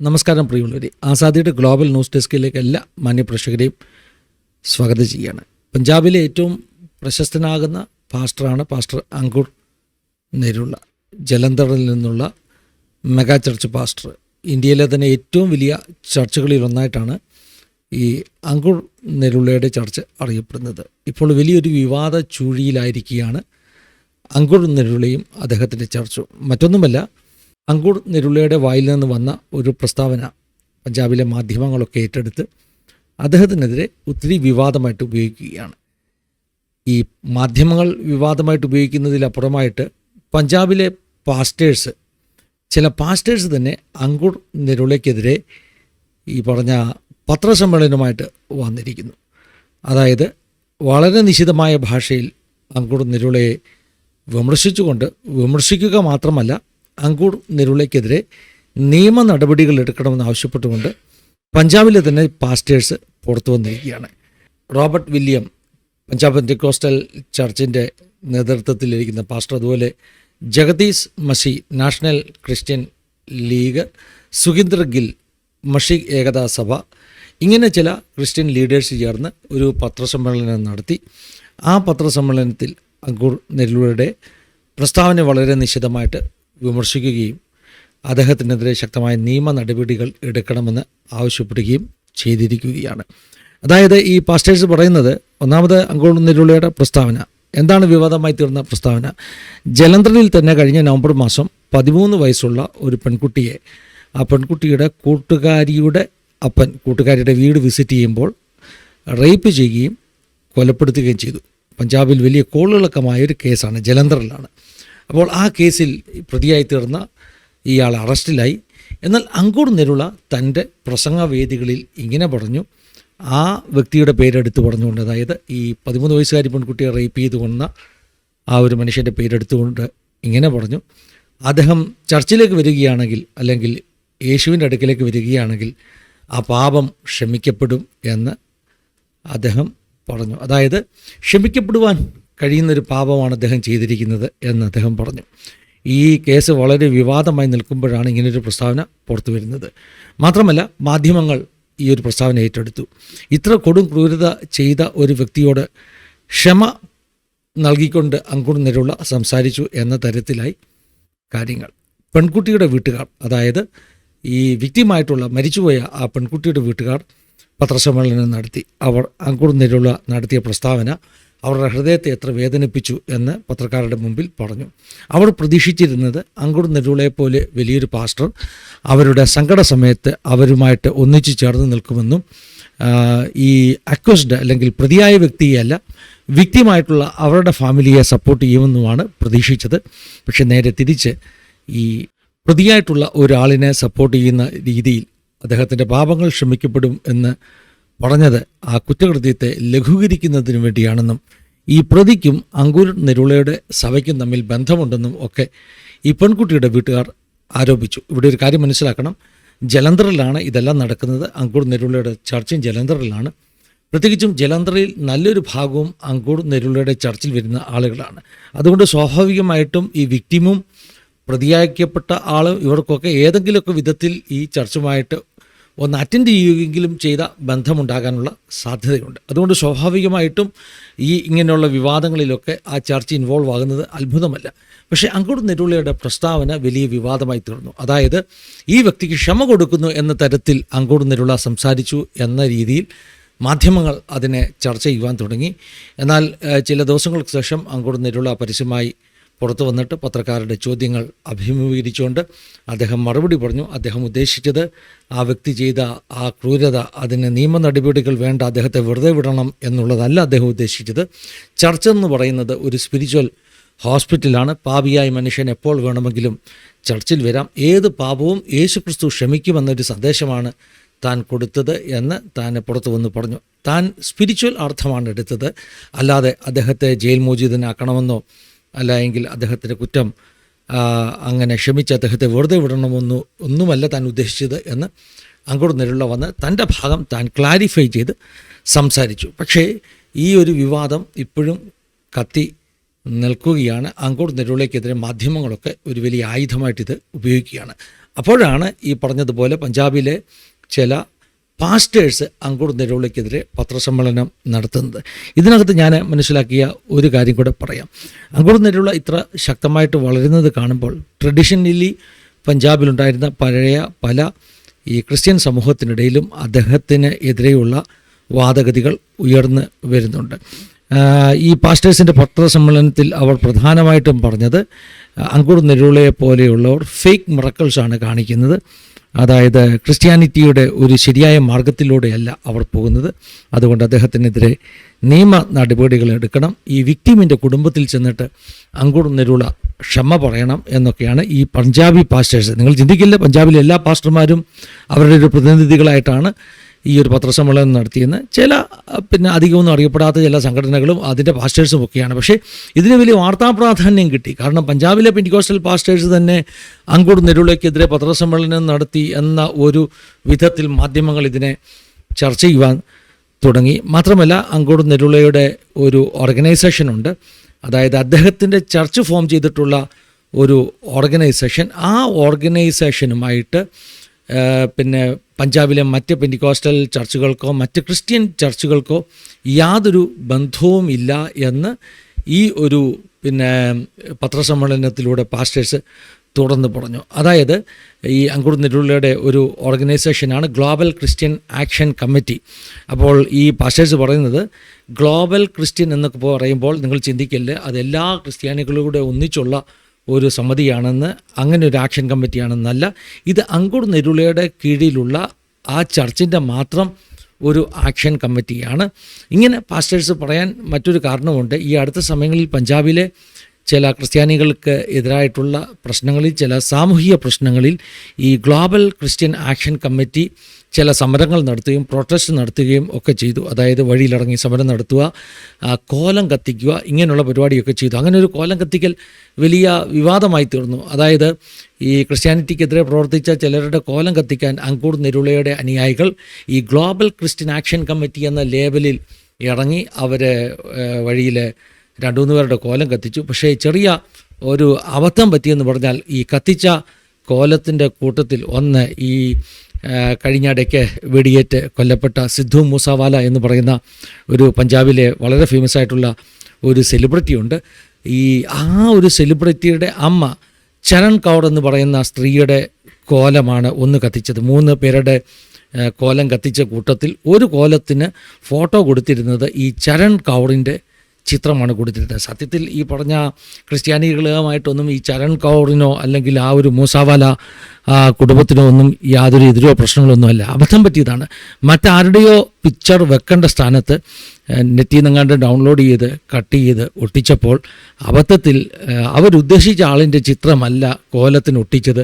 നമസ്കാരം പ്രിയമുള്ളവരെ. ആസാദിയുടെ global news ഡെസ്കിലേക്ക് എല്ലാ മാന്യപ്രേക്ഷകരെയും സ്വാഗതം ചെയ്യുകയാണ്. പഞ്ചാബിലെ ഏറ്റവും പ്രശസ്തനാകുന്ന പാസ്റ്ററാണ് പാസ്റ്റർ അങ്കുർ നെരുള്ള ജലന്ധറിൽ നിന്നുള്ള മെഗാ ചർച്ച് പാസ്റ്റർ. ഇന്ത്യയിലെ തന്നെ ഏറ്റവും വലിയ ചർച്ചുകളിൽ ഒന്നായിട്ടാണ് ഈ അങ്കുർ നെരുള്ളയുടെ ചർച്ച് അറിയപ്പെടുന്നത്. ഇപ്പോൾ വലിയൊരു വിവാദ ചൂഴിയിലായിരിക്കുകയാണ് അങ്കുർ നെരുള്ളയും അദ്ദേഹത്തിന്റെ ചർച്ചും. മറ്റൊന്നുമല്ല അങ്കുർ നെരുളയുടെ വായിൽ നിന്ന് വന്ന ഒരു പ്രസ്താവന പഞ്ചാബിലെ മാധ്യമങ്ങളൊക്കെ ഏറ്റെടുത്ത് അദ്ദേഹത്തിനെതിരെ ഒത്തിരി വിവാദമായിട്ട് ഉപയോഗിക്കുകയാണ്. ഈ മാധ്യമങ്ങൾ വിവാദമായിട്ട് ഉപയോഗിക്കുന്നതിലപ്പുറമായിട്ട് പഞ്ചാബിലെ പാസ്റ്റേഴ്സ് ചില പാസ്റ്റേഴ്സ് തന്നെ അങ്കുർ നെരുളയ്ക്കെതിരെ ഈ പറഞ്ഞ പത്രസമ്മേളനവുമായിട്ട് വന്നിരിക്കുന്നു. അതായത് വളരെ നിശിതമായ ഭാഷയിൽ അങ്കുർ നെരുളയെ വിമർശിച്ചുകൊണ്ട് വിമർശിക്കുക മാത്രമല്ല അങ്കുർ നെരുളയ്ക്കെതിരെ നിയമ നടപടികൾ എടുക്കണമെന്ന് ആവശ്യപ്പെട്ടുകൊണ്ട് പഞ്ചാബിലെ തന്നെ പാസ്റ്റേഴ്സ് പുറത്തു വന്നിരിക്കുകയാണ്. റോബർട്ട് വില്യം പഞ്ചാബ് പെന്തിക്കോസ്റ്റൽ ചർച്ചിന്റെ നേതൃത്വത്തിലിരിക്കുന്ന പാസ്റ്റർ അതുപോലെ Jagdish Masih national Christian league Sukhinder Gill Masih Ekta Sabha ഇങ്ങനെ ചില ക്രിസ്ത്യൻ ലീഡേഴ്സ് ചേർന്ന് ഒരു പത്രസമ്മേളനം നടത്തി. ആ പത്രസമ്മേളനത്തിൽ അങ്കൂർ നെല്ലൂരുടെ പ്രസ്താവന വളരെ നിശിതമായിട്ട് വിമർശിക്കുകയും അദ്ദേഹത്തിനെതിരെ ശക്തമായ നിയമ നടപടികൾ എടുക്കണമെന്ന് ആവശ്യപ്പെടുകയും ചെയ്തിരിക്കുകയാണ്. അതായത് ഈ പാസ്റ്റേഴ്സ് പറയുന്നത് ഒന്നാമത് അങ്കോൾ നെല്ലുള്ളയുടെ പ്രസ്താവന. എന്താണ് വിവാദമായി തീർന്ന പ്രസ്താവന? ജലന്ധറിൽ തന്നെ കഴിഞ്ഞ നവംബർ മാസം പതിമൂന്ന് വയസ്സുള്ള ഒരു പെൺകുട്ടിയെ ആ പെൺകുട്ടിയുടെ കൂട്ടുകാരിയുടെ അപ്പൻ കൂട്ടുകാരിയുടെ വീട് വിസിറ്റ് ചെയ്യുമ്പോൾ റേപ്പ് ചെയ്യുകയും കൊലപ്പെടുത്തുകയും ചെയ്തു. പഞ്ചാബിൽ വലിയ കോളിളക്കമായ ഒരു കേസാണ് ജലന്ധറിലാണ്. അപ്പോൾ ആ കേസിൽ പ്രതിയായി തീർന്ന ഇയാൾ അറസ്റ്റിലായി. എന്നാൽ അങ്കൂർ നെരുള തന്റെ പ്രസംഗവേദികളിൽ ഇങ്ങനെ പറഞ്ഞു. ആ വ്യക്തിയുടെ പേരെടുത്ത് പറഞ്ഞുകൊണ്ട് അതായത് ഈ പതിമൂന്ന് വയസ്സുകാരി പെൺകുട്ടിയെ റേപ്പ് ചെയ്തു കൊന്ന ആ ഒരു മനുഷ്യന്റെ പേരെടുത്തുകൊണ്ട് ഇങ്ങനെ പറഞ്ഞു. അദ്ദേഹം ചർച്ചിലേക്ക് വരികയാണെങ്കിൽ അല്ലെങ്കിൽ യേശുവിന്റെ അടുക്കിലേക്ക് വരികയാണെങ്കിൽ ആ പാപം ക്ഷമിക്കപ്പെടും എന്ന് അദ്ദേഹം പറഞ്ഞു. അതായത് ക്ഷമിക്കപ്പെടുവാൻ കഴിയുന്നൊരു പാപമാണ് അദ്ദേഹം ചെയ്തിരിക്കുന്നത് എന്ന് അദ്ദേഹം പറഞ്ഞു. ഈ കേസ് വളരെ വിവാദമായി നിൽക്കുമ്പോഴാണ് ഇങ്ങനൊരു പ്രസ്താവന പുറത്തു വരുന്നത്. മാത്രമല്ല മാധ്യമങ്ങൾ ഈ ഒരു പ്രസ്താവന ഏറ്റെടുത്തു. ഇത്ര കൊടും ക്രൂരത ചെയ്ത ഒരു വ്യക്തിയോട് ക്ഷമ നൽകിക്കൊണ്ട് അങ്കുർ നിരുള്ള സംസാരിച്ചു എന്ന തരത്തിലായി കാര്യങ്ങൾ. പെൺകുട്ടിയുടെ വീട്ടുകാർ അതായത് ഈ വിക്റ്റിമായിട്ടുള്ള മരിച്ചുപോയ ആ പെൺകുട്ടിയുടെ വീട്ടുകാർ പത്രസമ്മേളനം നടത്തി. അവർ അങ്കുർ നിരുള്ള നടത്തിയ പ്രസ്താവന അവരുടെ ഹൃദയത്തെ എത്ര വേദനിപ്പിച്ചു എന്ന് പത്രക്കാരുടെ മുമ്പിൽ പറഞ്ഞു. അവർ പ്രതീക്ഷിച്ചിരുന്നത് അങ്കുർ നെരുളയെപ്പോലെ വലിയൊരു പാസ്റ്റർ അവരുടെ സങ്കട സമയത്ത് അവരുമായിട്ട് ഒന്നിച്ചു ചേർന്ന് നിൽക്കുമെന്നും ഈ അക്വസ്ഡ് അല്ലെങ്കിൽ പ്രതിയായ വ്യക്തിയല്ല വ്യക്തിയുമായിട്ടുള്ള അവരുടെ ഫാമിലിയെ സപ്പോർട്ട് ചെയ്യുമെന്നുമാണ് പ്രതീക്ഷിച്ചത്. പക്ഷെ നേരെ തിരിച്ച് ഈ പ്രതിയായിട്ടുള്ള ഒരാളിനെ സപ്പോർട്ട് ചെയ്യുന്ന രീതിയിൽ അദ്ദേഹത്തിന്റെ പാപങ്ങൾ ക്ഷമിക്കപ്പെടും എന്ന് പറഞ്ഞത് ആ കുറ്റകൃത്യത്തെ ലഘൂകരിക്കുന്നതിന് വേണ്ടിയാണെന്നും ഈ പ്രതിക്കും അങ്കുർ നെരുളയുടെ സഭയ്ക്കും തമ്മിൽ ബന്ധമുണ്ടെന്നും ഒക്കെ ഈ പെൺകുട്ടിയുടെ വീട്ടുകാർ ആരോപിച്ചു. ഇവിടെ ഒരു കാര്യം മനസ്സിലാക്കണം. ജലന്ധറിലാണ് ഇതെല്ലാം നടക്കുന്നത്. അങ്കുർ നെരുളയുടെ ചർച്ചും ജലന്ധറിലാണ്. പ്രത്യേകിച്ചും ജലന്ധറിൽ നല്ലൊരു ഭാഗവും അങ്കൂർ നെരുളയുടെ ചർച്ചിൽ വരുന്ന ആളുകളാണ്. അതുകൊണ്ട് സ്വാഭാവികമായിട്ടും ഈ വിക്റ്റിമും പ്രതിയാക്കപ്പെട്ട ആളും ഇവർക്കൊക്കെ ഏതെങ്കിലുമൊക്കെ വിധത്തിൽ ഈ ചർച്ചുമായിട്ട് ഒന്ന് അറ്റൻഡ് ചെയ്യുകയെങ്കിലും ചെയ്ത ബന്ധമുണ്ടാകാനുള്ള സാധ്യതയുണ്ട്. അതുകൊണ്ട് സ്വാഭാവികമായിട്ടും ഈ ഇങ്ങനെയുള്ള വിവാദങ്ങളിലൊക്കെ ആ ചർച്ച ഇൻവോൾവ് ആകുന്നത് അത്ഭുതമല്ല. പക്ഷേ അങ്കുട് നെരുളയുടെ പ്രസ്താവന വലിയ വിവാദമായി തീർന്നു. അതായത് ഈ വ്യക്തിക്ക് ക്ഷമ കൊടുക്കുന്നു എന്ന തരത്തിൽ അങ്കുട് നെരുള സംസാരിച്ചു എന്ന രീതിയിൽ മാധ്യമങ്ങൾ അതിനെ ചർച്ച ചെയ്യുവാൻ തുടങ്ങി. എന്നാൽ ചില ദിവസങ്ങൾക്ക് ശേഷം അങ്കുട് നെരുള പരസ്യമായി പുറത്തു വന്നിട്ട് പത്രക്കാരുടെ ചോദ്യങ്ങൾ അഭിമുഖീകരിച്ചുകൊണ്ട് അദ്ദേഹം മറുപടി പറഞ്ഞു. അദ്ദേഹം ഉദ്ദേശിച്ചത് ആ വ്യക്തി ചെയ്ത ആ ക്രൂരത അതിന് നിയമ നടപടികൾ വേണ്ട അദ്ദേഹത്തെ വെറുതെ വിടണം എന്നുള്ളതല്ല അദ്ദേഹം ഉദ്ദേശിച്ചത്. ചർച്ച എന്ന് പറയുന്നത് ഒരു സ്പിരിച്വൽ ഹോസ്പിറ്റലാണ് പാപിയായ മനുഷ്യൻ എപ്പോൾ വേണമെങ്കിലും ചർച്ചിൽ വരാം. ഏത് പാപവും യേശുക്രിസ്തു ക്ഷമിക്കുമെന്നൊരു സന്ദേശമാണ് താൻ കൊടുത്തത് എന്ന് താൻ പുറത്തു വന്ന് പറഞ്ഞു. താൻ സ്പിരിച്വൽ അർത്ഥമാണ് എടുത്തത്. അല്ലാതെ അദ്ദേഹത്തെ ജയിൽ മോചിതനാക്കണമെന്നോ അല്ല എങ്കിൽ അദ്ദേഹത്തിന്റെ കുറ്റം അങ്ങനെ ക്ഷമിച്ച് അദ്ദേഹത്തെ വെറുതെ വിടണമെന്ന് ഒന്നുമല്ല താൻ ഉദ്ദേശിച്ചത് എന്ന് അങ്ങോട്ട് നെരുള്ള വന്ന് തന്റെ ഭാഗം താൻ ക്ലാരിഫൈ ചെയ്ത് സംസാരിച്ചു. പക്ഷേ ഈ ഒരു വിവാദം ഇപ്പോഴും കത്തി നിൽക്കുകയാണ്. അങ്കൂർ നെരുളയ്ക്കെതിരെ മാധ്യമങ്ങളൊക്കെ ഒരു വലിയ ആയുധമായിട്ട് ഇത് ഉപയോഗിക്കുകയാണ്. അപ്പോഴാണ് ഈ പറഞ്ഞതുപോലെ പഞ്ചാബിലെ ചില പാസ്റ്റേഴ്സ് അങ്കൂർ നെരോളിക്കെതിരെ പത്രസമ്മേളനം നടത്തുന്നത്. ഇതിനകത്ത് ഞാൻ മനസ്സിലാക്കിയ ഒരു കാര്യം കൂടെ പറയാം. അങ്കൂർ നിരുള ഇത്ര ശക്തമായിട്ട് വളരുന്നത് കാണുമ്പോൾ ട്രഡീഷണലി പഞ്ചാബിലുണ്ടായിരുന്ന പഴയ പല ഈ ക്രിസ്ത്യൻ സമൂഹത്തിനിടയിലും അദ്ദേഹത്തിന് എതിരെയുള്ള വാദഗതികൾ ഉയർന്നു വരുന്നുണ്ട്. ഈ പാസ്റ്റേഴ്സിന്റെ പത്രസമ്മേളനത്തിൽ അവർ പ്രധാനമായിട്ടും പറഞ്ഞത് അങ്കൂർ നെരുളയെ പോലെയുള്ളവർ ഫേക്ക് മിറക്കിൾസാണ് കാണിക്കുന്നത്. അതായത് ക്രിസ്ത്യാനിറ്റിയുടെ ഒരു ശരിയായ മാർഗത്തിലൂടെയല്ല അവർ പോകുന്നത്. അതുകൊണ്ട് അദ്ദേഹത്തിനെതിരെ നിയമ നടപടികൾ എടുക്കണം. ഈ വിക്ടിമിന്റെ കുടുംബത്തിൽ ചെന്നിട്ട് അങ്കുർ നിരുള ക്ഷമ പറയണം എന്നൊക്കെയാണ് ഈ പഞ്ചാബി പാസ്റ്റേഴ്സ് നിങ്ങൾ ചിന്തിക്കില്ല പഞ്ചാബിലെ എല്ലാ പാസ്റ്റർമാരും അവരുടെ ഒരു പ്രതിനിധികളായിട്ടാണ് ഈ ഒരു പത്രസമ്മേളനം നടത്തിയെന്ന് ചില പിന്നെ അധികമൊന്നും അറിയപ്പെടാത്ത ചില സംഘടനകളും അതിന്റെ പാസ്റ്റേഴ്സും ഒക്കെയാണ്. പക്ഷേ ഇതിന് വലിയ വാർത്താ പ്രാധാന്യം കിട്ടി. കാരണം പഞ്ചാബിലെ പെന്റിക്കോസ്റ്റൽ പാസ്റ്റേഴ്സ് തന്നെ അങ്കൂട് നെരുളയ്ക്കെതിരെ പത്രസമ്മേളനം നടത്തി എന്ന ഒരു വിധത്തിൽ മാധ്യമങ്ങൾ ഇതിനെ ചർച്ച ചെയ്യുവാൻ തുടങ്ങി. മാത്രമല്ല അങ്കൂട് നെരുളയുടെ ഒരു ഓർഗനൈസേഷനുണ്ട് അതായത് അദ്ദേഹത്തിന്റെ ചർച്ച് ഫോം ചെയ്തിട്ടുള്ള ഒരു ഓർഗനൈസേഷൻ ആ ഓർഗനൈസേഷനുമായിട്ട് പിന്നെ പഞ്ചാബിലെ മറ്റ് പെന്റിക്കോസ്റ്റൽ ചർച്ചുകൾക്കോ മറ്റ് ക്രിസ്ത്യൻ ചർച്ചുകൾക്കോ യാതൊരു ബന്ധവും ഇല്ല എന്ന് ഈ ഒരു പിന്നെ പത്രസമ്മേളനത്തിലൂടെ പാസ്റ്റേഴ്സ് തുടർന്ന് പറഞ്ഞു. അതായത് ഈ അങ്കുർ നെരുള്ളയുടെ ഒരു ഓർഗനൈസേഷനാണ് ഗ്ലോബൽ ക്രിസ്ത്യൻ ആക്ഷൻ കമ്മിറ്റി. അപ്പോൾ ഈ പാസ്റ്റേഴ്സ് പറയുന്നത് ഗ്ലോബൽ ക്രിസ്ത്യൻ എന്നൊക്കെ പറയുമ്പോൾ നിങ്ങൾ ചിന്തിക്കല്ലേ അത് എല്ലാ ക്രിസ്ത്യാനികളുടെ ഒന്നിച്ചുള്ള ഒരു സമിതിയാണെന്ന് അങ്ങനെ ഒരു ആക്ഷൻ കമ്മിറ്റിയാണെന്നല്ല ഇത് അങ്കുർ നെരുളയുടെ കീഴിലുള്ള ആ ചർച്ചിന്റെ മാത്രം ഒരു ആക്ഷൻ കമ്മിറ്റിയാണ്. ഇങ്ങനെ പാസ്റ്റേഴ്സ് പറയാൻ മറ്റൊരു കാരണമുണ്ട്. ഈ അടുത്ത സമയങ്ങളിൽ പഞ്ചാബിലെ ചില ക്രിസ്ത്യാനികൾക്ക് എതിരായിട്ടുള്ള പ്രശ്നങ്ങളിൽ ചില സാമൂഹിക പ്രശ്നങ്ങളിൽ ഈ ഗ്ലോബൽ ക്രിസ്ത്യൻ ആക്ഷൻ കമ്മിറ്റി ചില സമരങ്ങൾ നടത്തുകയും പ്രൊട്ടസ്റ്റ് നടത്തുകയും ഒക്കെ ചെയ്തു. അതായത് വഴിയിലിറങ്ങി സമരം നടത്തുക കോലം കത്തിക്കുക ഇങ്ങനെയുള്ള പരിപാടിയൊക്കെ ചെയ്തു. അങ്ങനെ ഒരു കോലം കത്തിക്കൽ വലിയ വിവാദമായി തീർന്നു. അതായത് ഈ ക്രിസ്ത്യാനിറ്റിക്കെതിരെ പ്രവർത്തിച്ച ചിലരുടെ കോലം കത്തിക്കാൻ അങ്കൂർ നെരുളയുടെ അനുയായികൾ ഈ ഗ്ലോബൽ ക്രിസ്ത്യൻ ആക്ഷൻ കമ്മിറ്റി എന്ന ലേബലിൽ ഇറങ്ങി അവർ വഴിയിൽ രണ്ടു മൂന്ന് പേരുടെ കോലം കത്തിച്ചു. പക്ഷേ ചെറിയ ഒരു അബദ്ധം പറ്റിയെന്ന് പറഞ്ഞാൽ ഈ കത്തിച്ച കോലത്തിന്റെ കൂട്ടത്തിൽ ഒന്ന് ഈ കഴിഞ്ഞിടയ്ക്ക് വെടിയേറ്റ് കൊല്ലപ്പെട്ട സിദ്ധു മൂസാവാല എന്ന് പറയുന്ന ഒരു പഞ്ചാബിലെ വളരെ ഫേമസ് ആയിട്ടുള്ള ഒരു സെലിബ്രിറ്റി ഉണ്ട്. ഈ ആ ഒരു സെലിബ്രിറ്റിയുടെ അമ്മ ചരൺ കൗർ എന്ന് പറയുന്ന സ്ത്രീയുടെ കോലമാണ് ഒന്ന് കത്തിച്ചത്. മൂന്ന് പേരുടെ കോലം കത്തിച്ച കൂട്ടത്തിൽ ഒരു കോലത്തിന് ഫോട്ടോ കൊടുത്തിരുന്നത് ഈ ചരൺ കൗറിന്റെ ചിത്രമാണ് കൊടുത്തിരുന്നത്. സത്യത്തിൽ ഈ പറഞ്ഞ ക്രിസ്ത്യാനികളുമായിട്ടൊന്നും ഈ ചരൺ കൗറിനോ അല്ലെങ്കിൽ ആ ഒരു മൂസാവാല കുടുംബത്തിനോ ഒന്നും യാതൊരു എതിരോ പ്രശ്നങ്ങളൊന്നുമല്ല അബദ്ധം പറ്റിയതാണ്. മറ്റാരുടെയോ പിക്ചർ വെക്കേണ്ട സ്ഥാനത്ത് നെറ്റിൽ നിന്നങ്ങാണ്ട് ഡൗൺലോഡ് ചെയ്ത് കട്ട് ചെയ്ത് ഒട്ടിച്ചപ്പോൾ അബദ്ധത്തിൽ അവരുദ്ദേശിച്ച ആളിന്റെ ചിത്രമല്ല കോലത്തിന് ഒട്ടിച്ചത്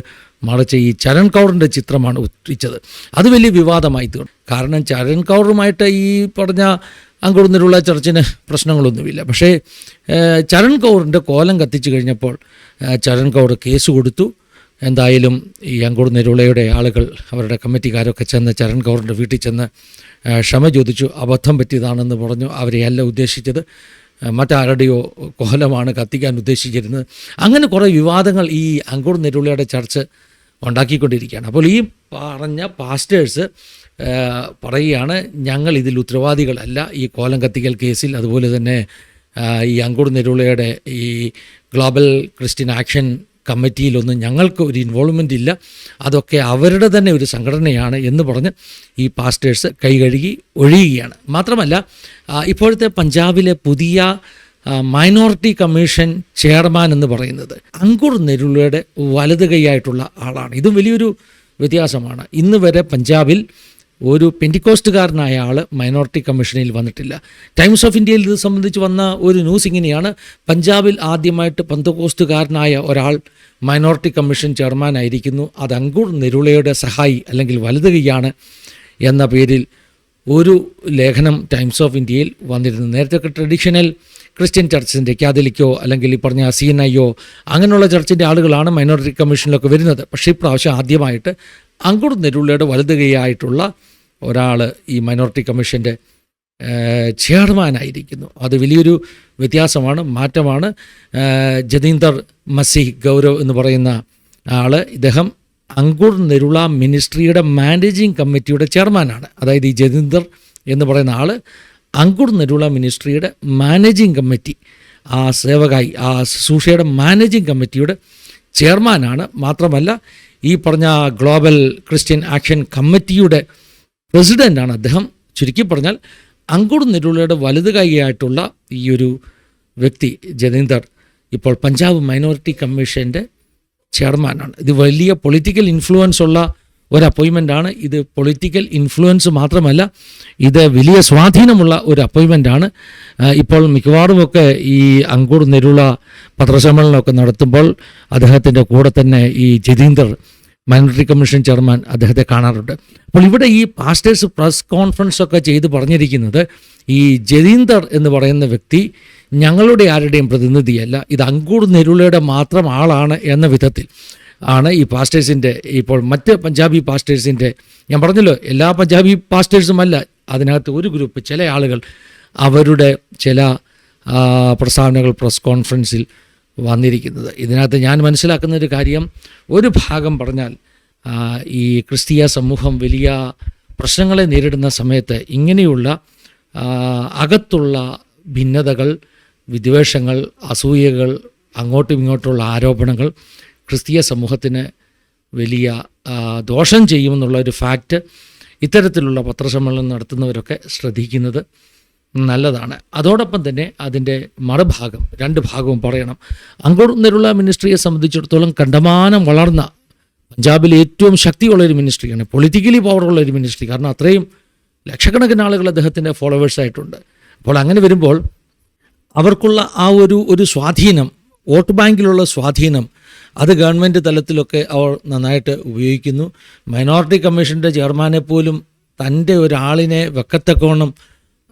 മറിച്ച് ഈ ചരൺ കൗറിന്റെ ചിത്രമാണ് ഒട്ടിച്ചത്. അത് വലിയ വിവാദമായി തീർന്നു കാരണം ചരൺ കൗറുമായിട്ട് ഈ പറഞ്ഞ അങ്കുറുന്നിലുള്ള ചർച്ചിന് പ്രശ്നങ്ങളൊന്നുമില്ല. പക്ഷേ ചരൺ കൗറിന്റെ കോലം കത്തിച്ചു കഴിഞ്ഞപ്പോൾ ചരൺ കൗർ കേസ് കൊടുത്തു. എന്തായാലും ഈ അങ്കൂർ നെരുളയുടെ ആളുകൾ അവരുടെ കമ്മിറ്റിക്കാരൊക്കെ ചെന്ന് ചരൺ കൗറിന്റെ വീട്ടിൽ ചെന്ന് ക്ഷമ ചോദിച്ചു. അബദ്ധം പറ്റിയതാണെന്ന് പറഞ്ഞു. അവരെ അവരെയല്ല ഉദ്ദേശിച്ചത്. മറ്റാരുടെയോ കോലമാണ് കത്തിക്കാൻ ഉദ്ദേശിച്ചിരുന്നത്. അങ്ങനെ കുറേ വിവാദങ്ങൾ ഈ അങ്കൂർ നെരുളയുടെ ചർച്ച് ഉണ്ടാക്കിക്കൊണ്ടിരിക്കുകയാണ്. അപ്പോൾ ഈ പറഞ്ഞ പാസ്റ്റേഴ്സ് പറയുകയാണ് ഞങ്ങൾ ഇതിൽ ഉത്തരവാദികളല്ല. ഈ കോലം കത്തിക്കൽ കേസിൽ അതുപോലെ തന്നെ ഈ അങ്കൂർ നെരുളയുടെ ഈ ഗ്ലോബൽ ക്രിസ്ത്യൻ ആക്ഷൻ കമ്മിറ്റിയിലൊന്നും ഞങ്ങൾക്ക് ഒരു ഇൻവോൾവ്മെന്റ് ഇല്ല. അതൊക്കെ അവരുടെ തന്നെ ഒരു സംഘടനയാണ് എന്ന് പറഞ്ഞ് ഈ പാസ്റ്റേഴ്സ് കൈകഴുകി ഒഴിയുകയാണ് മാത്രമല്ല ഇപ്പോഴത്തെ പഞ്ചാബിലെ പുതിയ മൈനോറിറ്റി കമ്മീഷൻ ചെയർമാൻ എന്ന് പറയുന്നത് അങ്കുർ നെരുളയുടെ വലത് കൈയായിട്ടുള്ള ആളാണ്. ഇതും വലിയൊരു വ്യത്യാസമാണ്. ഇന്ന് വരെ പഞ്ചാബിൽ ഒരു പെന്റിക്കോസ്റ്റുകാരനായ ആൾ മൈനോറിറ്റി കമ്മീഷനിൽ വന്നിട്ടില്ല. ടൈംസ് ഓഫ് ഇന്ത്യയിൽ ഇത് സംബന്ധിച്ച് വന്ന ഒരു ന്യൂസ് ഇങ്ങനെയാണ്. പഞ്ചാബിൽ ആദ്യമായിട്ട് പന്തകോസ്റ്റുകാരനായ ഒരാൾ മൈനോറിറ്റി കമ്മീഷൻ ചെയർമാനായിരിക്കുന്നു അത് അങ്കുർ നെരുളയുടെ സഹായി അല്ലെങ്കിൽ വലുതുകയാണ് എന്ന പേരിൽ ഒരു ലേഖനം ടൈംസ് ഓഫ് ഇന്ത്യയിൽ വന്നിരുന്നു. നേരത്തെ ട്രഡീഷണൽ ക്രിസ്ത്യൻ ചർച്ചിന്റെ കാതലിക്കോ അല്ലെങ്കിൽ ഈ പറഞ്ഞ സി എൻ ഐയോ അങ്ങനെയുള്ള ചർച്ചിന്റെ ആളുകളാണ് മൈനോറിറ്റി കമ്മീഷനിലൊക്കെ വരുന്നത്. പക്ഷേ ഇപ്രാവശ്യം ആദ്യമായിട്ട് അങ്കുർ നെരുള്ളയുടെ വലത് കൈയായിട്ടുള്ള ഒരാൾ ഈ മൈനോറിറ്റി കമ്മീഷന്റെ ചെയർമാനായിരിക്കുന്നു. അത് വലിയൊരു വ്യത്യാസമാണ് മാറ്റമാണ്. ജതീന്ദർ മസി ഗൗരവ് എന്ന് പറയുന്ന ആൾ ഇദ്ദേഹം അങ്കുർ നെരുള മിനിസ്ട്രിയുടെ മാനേജിങ് കമ്മിറ്റിയുടെ ചെയർമാനാണ്. അതായത് ഈ ജതീന്ദർ എന്ന് പറയുന്ന ആൾ അങ്കുർ നെരുള മിനിസ്ട്രിയുടെ മാനേജിങ് കമ്മിറ്റി ആ സേവകായി ആ ശുശ്രൂഷയുടെ മാനേജിങ് കമ്മിറ്റിയുടെ ചെയർമാനാണ്. മാത്രമല്ല ഈ പറഞ്ഞ ഗ്ലോബൽ ക്രിസ്ത്യൻ ആക്ഷൻ കമ്മിറ്റിയുടെ പ്രസിഡന്റാണ് അദ്ദേഹം. ചുരുക്കി പറഞ്ഞാൽ അങ്കുട് നെരുളയുടെ വലത് കൈയായിട്ടുള്ള ഈ ഒരു വ്യക്തി ജതീന്ദർ ഇപ്പോൾ പഞ്ചാബ് മൈനോറിറ്റി കമ്മീഷന്റെ ചെയർമാനാണ്. ഇത് വലിയ പൊളിറ്റിക്കൽ ഇൻഫ്ലുവൻസ് ഉള്ള ഒരു അപ്പോയിൻമെന്റാണ് ഇത് പൊളിറ്റിക്കൽ ഇൻഫ്ലുവൻസ് മാത്രമല്ല ഇത് വലിയ സ്വാധീനമുള്ള ഒരു അപ്പോയിൻമെന്റാണ് ഇപ്പോൾ മിക്കവാറുമൊക്കെ ഈ അങ്കൂർ നെരുള പത്രസമ്മേളനമൊക്കെ നടത്തുമ്പോൾ അദ്ദേഹത്തിന്റെ കൂടെ തന്നെ ഈ ജതീന്ദർ മൈനോറിറ്റി കമ്മീഷൻ ചെയർമാൻ അദ്ദേഹത്തെ കാണാറുണ്ട്. അപ്പോൾ ഇവിടെ ഈ പാസ്റ്റേഴ്സ് പ്രസ് കോൺഫറൻസ് ഒക്കെ ചെയ്ത് പറഞ്ഞിരിക്കുന്നത് ഈ ജതീന്ദർ എന്ന് പറയുന്ന വ്യക്തി ഞങ്ങളുടെ ആരുടെയും പ്രതിനിധിയല്ല. ഇത് അങ്കൂർ നെരുളയുടെ മാത്രം ആളാണ് എന്ന വിധത്തിൽ ആണ് ഈ പാസ്റ്റേഴ്സിന്റെ ഇപ്പോൾ മറ്റ് പഞ്ചാബി പാസ്റ്റേഴ്സിന്റെ ഞാൻ പറഞ്ഞല്ലോ എല്ലാ പഞ്ചാബി പാസ്റ്റേഴ്സും അല്ല. അതിനകത്ത് ഒരു ഗ്രൂപ്പ് ചില ആളുകൾ അവരുടെ ചില പ്രസ്താവനകൾ പ്രസ് കോൺഫറൻസിൽ വന്നിരിക്കുന്നത്. ഇതിനകത്ത് ഞാൻ മനസ്സിലാക്കുന്ന ഒരു കാര്യം ഒരു ഭാഗം പറഞ്ഞാൽ ഈ ക്രിസ്തീയ സമൂഹം വലിയ പ്രശ്നങ്ങളെ നേരിടുന്ന സമയത്ത് ഇങ്ങനെയുള്ള അകത്തുള്ള ഭിന്നതകൾ വിദ്വേഷങ്ങൾ അസൂയകൾ അങ്ങോട്ടും ഇങ്ങോട്ടുള്ള ആരോപണങ്ങൾ ക്രിസ്തീയ സമൂഹത്തിന് വലിയ ദോഷം ചെയ്യുമെന്നുള്ള ഒരു ഫാക്റ്റ് ഇത്തരത്തിലുള്ള പത്രസമ്മേളനം നടത്തുന്നവരൊക്കെ ശ്രദ്ധിക്കുന്നത്. നല്ലതാണ്. അതോടൊപ്പം തന്നെ അതിന്റെ മറുഭാഗം രണ്ട് ഭാഗവും പറയണം. അങ്കൂർ നെരുള മിനിസ്ട്രിയെ സംബന്ധിച്ചിടത്തോളം കണ്ടമാനം വളർന്ന പഞ്ചാബിലെ ഏറ്റവും ശക്തിയുള്ള ഒരു മിനിസ്ട്രിയാണ് പൊളിറ്റിക്കലി പവറുള്ള ഒരു മിനിസ്ട്രി കാരണം അത്രയും ലക്ഷക്കണക്കിന് ആളുകൾ അദ്ദേഹത്തിന്റെ ഫോളോവേഴ്സായിട്ടുണ്ട് അപ്പോൾ അങ്ങനെ വരുമ്പോൾ അവർക്കുള്ള ആ ഒരു ഒരു സ്വാധീനം വോട്ട് ബാങ്കിലുള്ള സ്വാധീനം അത് ഗവൺമെന്റ് തലത്തിലൊക്കെ അവർ നന്നായിട്ട് ഉപയോഗിക്കുന്നു. മൈനോറിറ്റി കമ്മീഷന്റെ ചെയർമാനെ പോലും തന്റെ ഒരാളിനെ വെക്കത്തക്കോണം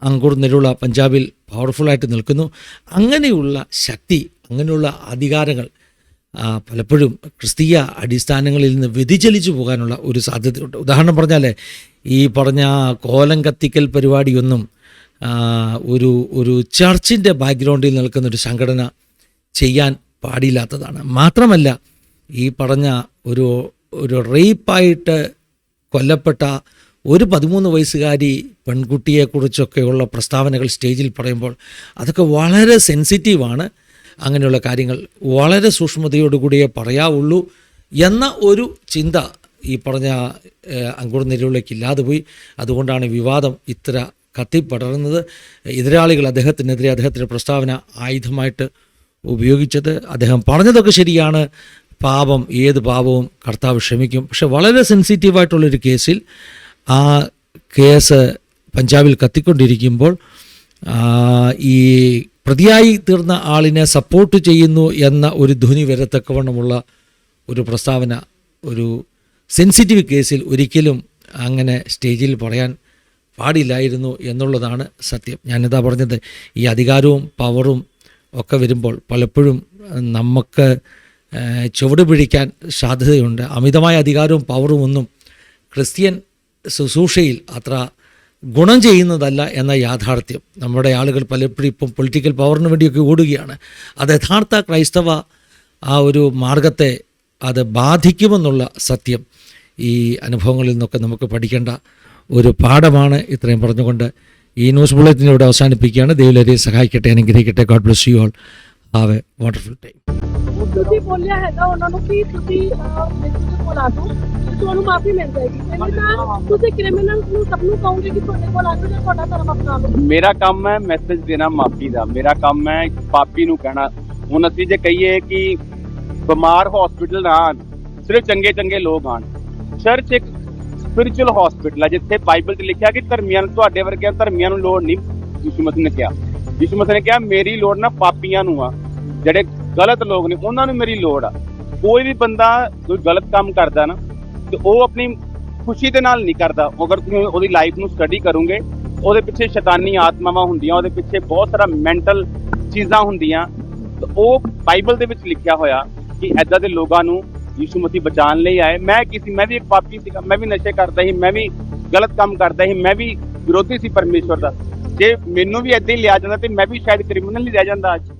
അങ്കൂർ നിലുള്ള പഞ്ചാബിൽ പവർഫുള്ളായിട്ട് നിൽക്കുന്നു. അങ്ങനെയുള്ള ശക്തി അങ്ങനെയുള്ള അധികാരങ്ങൾ പലപ്പോഴും ക്രിസ്തീയ അടിസ്ഥാനങ്ങളിൽ നിന്ന് വ്യതിചലിച്ചു പോകാനുള്ള ഒരു സാധ്യതയുണ്ട്. ഉദാഹരണം പറഞ്ഞാൽ ഈ പറഞ്ഞ കോലം കത്തിക്കൽ പരിപാടിയൊന്നും ഒരു ഒരു ചർച്ചിന്റെ ബാക്ക്ഗ്രൗണ്ടിൽ നിൽക്കുന്ന ഒരു സംഘടന ചെയ്യാൻ പാടില്ലാത്തതാണ്. മാത്രമല്ല ഈ പറഞ്ഞ ഒരു ഒരു റേപ്പായിട്ട് കൊല്ലപ്പെട്ട ഒരു പതിമൂന്ന് വയസ്സുകാരി പെൺകുട്ടിയെക്കുറിച്ചൊക്കെയുള്ള പ്രസ്താവനകൾ സ്റ്റേജിൽ പറയുമ്പോൾ അതൊക്കെ വളരെ സെൻസിറ്റീവാണ്. അങ്ങനെയുള്ള കാര്യങ്ങൾ വളരെ സൂക്ഷ്മതയോടുകൂടിയേ പറയാവുള്ളൂ എന്ന ഒരു ചിന്ത ഈ പറഞ്ഞ അങ്കുർ നെരുവിലേക്ക് ഇല്ലാതെ പോയി. അതുകൊണ്ടാണ് വിവാദം ഇത്ര കത്തിപ്പടർന്നത്. എതിരാളികൾ അദ്ദേഹത്തിനെതിരെ അദ്ദേഹത്തിന്റെ പ്രസ്താവന ആയുധമായിട്ട് ഉപയോഗിച്ചത് അദ്ദേഹം പറഞ്ഞതൊക്കെ ശരിയാണ്. പാപം ഏത് പാപവും കർത്താവ് ക്ഷമിക്കും. പക്ഷെ വളരെ സെൻസിറ്റീവായിട്ടുള്ളൊരു കേസിൽ ആ കേസ് പഞ്ചാബിൽ കത്തിക്കൊണ്ടിരിക്കുമ്പോൾ ഈ പ്രതിയായി തീർന്ന ആളിനെ സപ്പോർട്ട് ചെയ്യുന്നു എന്ന ഒരു ധ്വനി വരത്തക്കവണ്ണമുള്ള ഒരു പ്രസ്താവന ഒരു സെൻസിറ്റീവ് കേസിൽ ഒരിക്കലും അങ്ങനെ സ്റ്റേജിൽ പറയാൻ പാടില്ലായിരുന്നു എന്നുള്ളതാണ് സത്യം. ഞാനിതാ പറഞ്ഞത് ഈ അധികാരവും പവറും ഒക്കെ വരുമ്പോൾ പലപ്പോഴും നമുക്ക് ചുവട് പിടിക്കാൻ സാധ്യതയുണ്ട്. അമിതമായ അധികാരവും പവറും ഒന്നും ക്രിസ്ത്യൻ ശുശ്രൂഷയിൽ അത്ര ഗുണം ചെയ്യുന്നതല്ല എന്ന യാഥാർത്ഥ്യം. നമ്മുടെ ആളുകൾ പലപ്പോഴും ഇപ്പം പൊളിറ്റിക്കൽ പവറിന് വേണ്ടിയൊക്കെ ഓടുകയാണ്. അത് യഥാർത്ഥ ക്രൈസ്തവ ആ ഒരു മാർഗത്തെ അത് ബാധിക്കുമെന്നുള്ള സത്യം ഈ അനുഭവങ്ങളിൽ നിന്നൊക്കെ നമുക്ക് പഠിക്കേണ്ട ഒരു പാഠമാണ് ഇത്രയും പറഞ്ഞുകൊണ്ട് ഈ ന്യൂസ് ബുള്ളറ്റിനെ ഇവിടെ അവസാനിപ്പിക്കുകയാണ് ദൈവലരെ സഹായിക്കട്ടെ അനുഗ്രഹിക്കട്ടെ. God bless you all have a wonderful time ਤੁਸੀਂ ਬੋਲਿਆ ਹੈਗਾ ਉਹਨਾਂ ਨੂੰ ਕਿ ਤੁਸੀਂ ਮਿਸਟਰ ਕੋਲ ਆ ਜਾਓ ਤੇ ਤੁਹਾਨੂੰ ਮਾਫੀ ਮਿਲ ਜਾਏਗੀ। ਕਹਿੰਦੇ ਤਾਂ ਤੁਸੀਂ ਕ੍ਰਿਮੀਨਲ ਨੂੰ ਸਭ ਨੂੰ ਕਹੋਗੇ ਕਿ ਤੁਹਾਡੇ ਕੋਲ ਆ ਜਾਓ ਜਾਂ ਤੁਹਾਡਾ ਧਰਮ ਅਪਣਾ ਲਓ। ਮੇਰਾ ਕੰਮ ਹੈ ਮੈਸੇਜ ਦੇਣਾ ਮਾਫੀ ਦਾ। ਮੇਰਾ ਕੰਮ ਹੈ ਪਾਪੀ ਨੂੰ ਕਹਿਣਾ। ਹੁਣ ਅਸੀਂ ਜੇ ਕਹੀਏ ਕਿ ਬਿਮਾਰ ਹਸਪੀਟਲ ਨਾ ਆਉਣ, ਸਿਰਫ ਚੰਗੇ ਚੰਗੇ ਲੋਕ ਆਣ ਚਰਚ ਇੱਕ ਸਪਿਰਚੁਅਲ ਹਸਪੀਟਲ ਹੈ, ਜਿੱਥੇ ਬਾਈਬਲ 'ਚ ਲਿਖਿਆ ਕਿ ਧਰਮੀਆਂ ਨੂੰ ਤੁਹਾਡੇ ਵਰਗਿਆਂ ਧਰਮੀਆਂ ਨੂੰ ਲੋੜ ਨਹੀਂ। ਯਿਸੂ ਮਸੀਹ ਨੇ ਕਿਹਾ। ਯਿਸੂ ਮਸੀਹ ਨੇ ਕਿਹਾ, ਮੇਰੀ ਲੋੜ ਨਾ ਪਾਪੀਆਂ ਨੂੰ ਆ, ਜਿਹੜੇ ਗਲਤ ਲੋਕ ਨੇ, ਉਹਨਾਂ ਨੂੰ ਮੇਰੀ ਲੋੜ ਆ। ਕੋਈ ਵੀ ਬੰਦਾ ਕੋਈ ਗਲਤ ਕੰਮ ਕਰਦਾ ਨਾ, ਤੇ ਉਹ ਆਪਣੀ ਖੁਸ਼ੀ ਦੇ ਨਾਲ ਨਹੀਂ ਕਰਦਾ। ਅਗਰ ਤੁਸੀਂ ਉਹਦੀ ਲਾਈਫ ਨੂੰ ਸਟੱਡੀ ਕਰੋਗੇ, ਉਹਦੇ ਪਿੱਛੇ ਸ਼ੈਤਾਨੀ ਆਤਮਾਵਾਂ ਹੁੰਦੀਆਂ, ਉਹਦੇ ਪਿੱਛੇ ਬਹੁਤ ਸਾਰਾ ਮੈਂਟਲ ਚੀਜ਼ਾਂ ਹੁੰਦੀਆਂ, ਤੇ ਉਹ ਬਾਈਬਲ ਦੇ ਵਿੱਚ ਲਿਖਿਆ ਹੋਇਆ ਕਿ ਐਦਾਂ ਦੇ ਲੋਕਾਂ ਨੂੰ ਯਿਸੂ ਮਸੀਹ ਬਚਾਉਣ ਲਈ ਆਏ। ਮੈਂ ਕੀ ਸੀ? ਮੈਂ ਵੀ ਇੱਕ ਪਾਪੀ ਸੀ ਮੈਂ ਵੀ ਨਸ਼ੇ ਕਰਦਾ ਸੀ, ਮੈਂ ਵੀ ਗਲਤ ਕੰਮ ਕਰਦਾ ਸੀ, ਮੈਂ ਵੀ ਵਿਰੋਧੀ ਸੀ ਪਰਮੇਸ਼ਵਰ ਦਾ। ਜੇ ਮੈਨੂੰ ਵੀ ਐਦਾਂ ਹੀ ਲਿਆ ਜਾਂਦਾ ਤੇ ਮੈਂ ਵੀ ਸ਼ਾਇਦ ਕ੍ਰਿਮੀਨਲ ਹੀ ਰਹਿ ਜਾਂਦਾ ਅੱਜ।